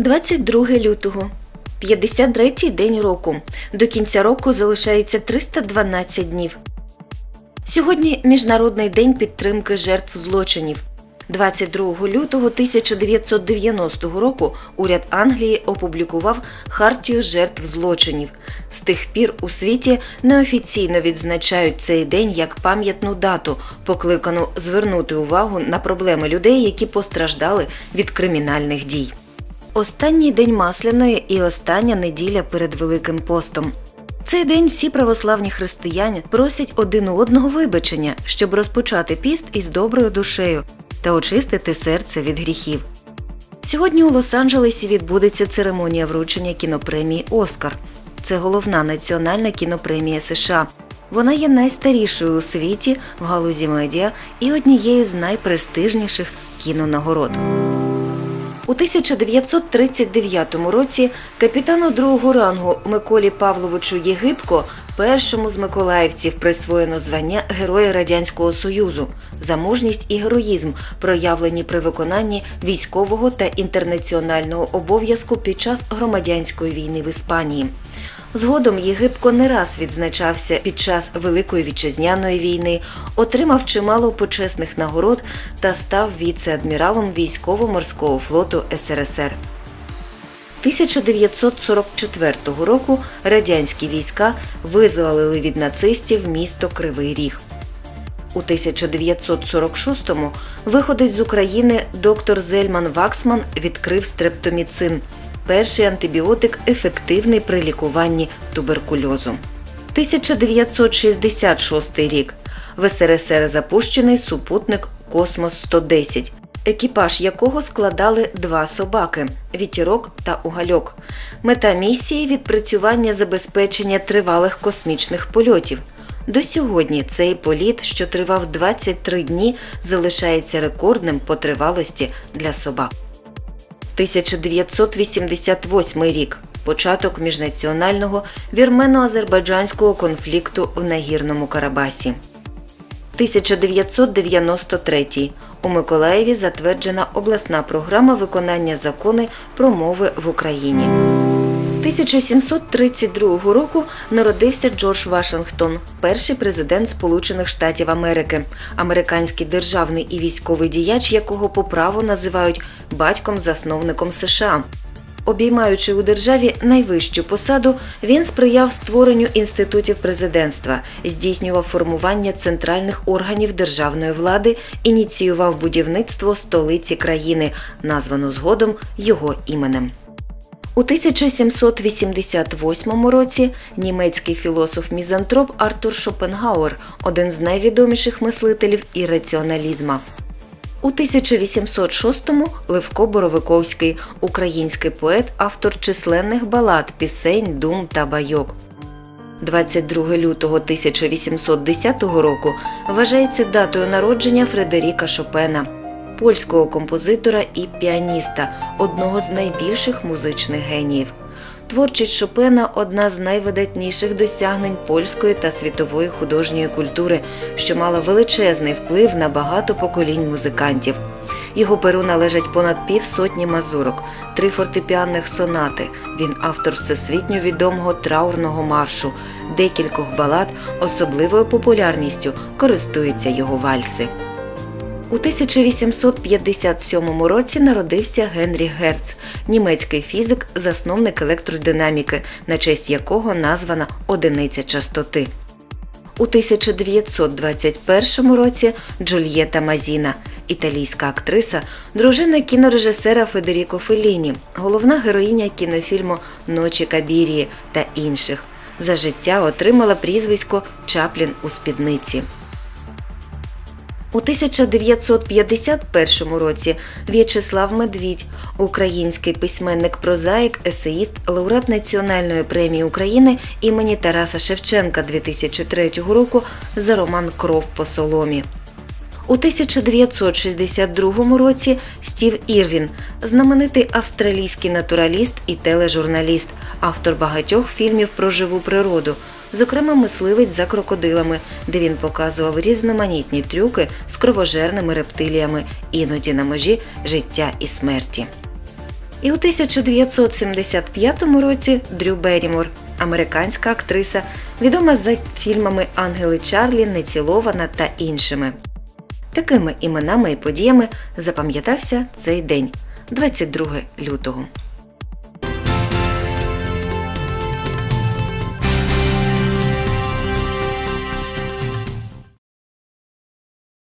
22 лютого. 53-й день року. До кінця року залишається 312 днів. Сьогодні Міжнародний день підтримки жертв злочинів. 22 лютого 1990 року уряд Англії опублікував Хартію жертв злочинів. З тих пір у світі неофіційно відзначають цей день як пам'ятну дату, покликану звернути увагу на проблеми людей, які постраждали від кримінальних дій. Останній день масляної і остання неділя перед Великим постом. Цей день всі православні християни просять один у одного вибачення, щоб розпочати піст із доброю душею та очистити серце від гріхів. Сьогодні у Лос-Анджелесі відбудеться церемонія вручення кінопремії Оскар. Це головна національна кінопремія США. Вона є найстарішою у світі в галузі медіа і однією з найпрестижніших кінонагород. У 1939 році капітану другого рангу Миколі Павловичу Єгипко, першому з миколаївців, присвоєно звання Героя Радянського Союзу за мужність і героїзм, проявлені при виконанні військового та інтернаціонального обов'язку під час громадянської війни в Іспанії. Згодом Єгипко не раз відзначався під час Великої вітчизняної війни, отримав чимало почесних нагород та став віце-адміралом військово-морського флоту СРСР. 1944 року радянські війська визволили від нацистів місто Кривий Ріг. У 1946-му виходець з України доктор Зельман Ваксман відкрив стрептоміцин – перший антибіотик, ефективний при лікуванні туберкульозу. 1966 рік в СРСР запущений супутник Космос 110 екіпаж якого складали два собаки вітірок та угальок. Мета місії відпрацювання забезпечення тривалих космічних польотів. До сьогодні цей політ, що тривав 23 дні, залишається рекордним по тривалості для собак. 1988 рік початок міжнаціонального вірмено-азербайджанського конфлікту в Нагірному Карабасі. 1993 у Миколаєві затверджена обласна програма виконання закони про мови в Україні. 1732 року народився Джордж Вашингтон, перший президент Сполучених Штатів Америки, американський державний і військовий діяч, якого по праву називають батьком-засновником США. Обіймаючи у державі найвищу посаду, він сприяв створенню інститутів президентства, здійснював формування центральних органів державної влади, ініціював будівництво столиці країни, названу згодом його іменем. У 1788 році німецький філософ-мізантроп Артур Шопенгауер, один з найвідоміших мислителів і раціоналізма. У 1806-му Левко Боровиковський, український поет, автор численних балад, пісень, дум та байок. 22 лютого 1810 року вважається датою народження Фредеріка Шопена, польського композитора і піаніста, одного з найбільших музичних геніїв. Творчість Шопена одна з найвидатніших досягнень польської та світової художньої культури, що мала величезний вплив на багато поколінь музикантів. Його перу належать понад півсотні мазурок, три фортепіанних сонати. Він автор всесвітньо відомого траурного маршу, декількох балад, особливою популярністю користуються його вальси. У 1857 році народився Генрі Герц, німецький фізик, засновник електродинаміки, на честь якого названа одиниця частоти. У 1921 році Джульєта Мазіна, італійська актриса, дружина кінорежисера Федеріко Фелліні, головна героїня кінофільму Ночі Кабірії та інших. За життя отримала прізвисько Чаплін у спідниці. У 1951 році В'ячеслав Медвідь, український письменник прозаїк, есеїст, лауреат Національної премії України імені Тараса Шевченка 2003 року за роман Кров по соломі. У 1962 році Стів Ірвін, знаменитий австралійський натураліст і тележурналіст, автор багатьох фільмів про живу природу, зокрема мисливець за крокодилами, де він показував різноманітні трюки з кровожерними рептиліями, іноді на межі життя і смерті. І у 1975 році Дрю Берімор, американська актриса, відома за фільмами Ангели Чарлі, Нецілована та іншими. Такими іменами і подіями запам'ятався цей день 22 лютого.